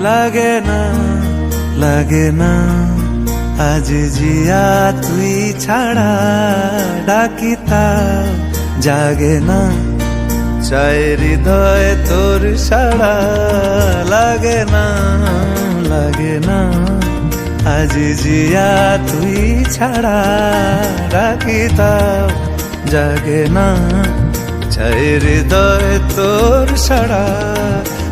লাগে না লাগে না। আজ জিয়া তুই ছাড়া ডাকিতা জাগে না। চাই হৃদয় তোর সাড়া, লাগে না লাগে না। আজ জিয়া তুই ছাড়া ডাকিতা জাগে না। চাই হৃদয় তোর সাড়া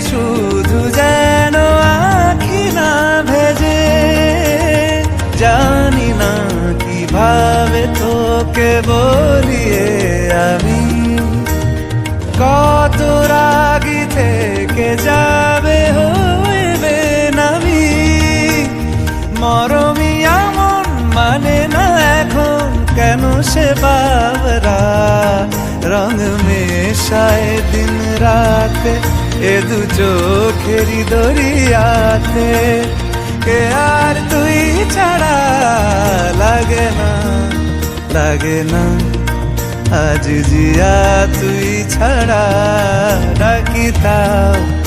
শুধু যেন আখি না ভেজে, জানি না কীভাবে তোকে বলিয়ে আমি। কত রাগি থেকে যাবে হইবে নামি। মরমি এমন মানে না এখন, কেন সে বাবরা? রং মেশায় দিন রাতে এ দু চোখেরি দরিয়াতে, কে আর তুই ছাড়া লাগে না লাগে না। আজ জিয়া তুই ছাড়া ডাকিতাও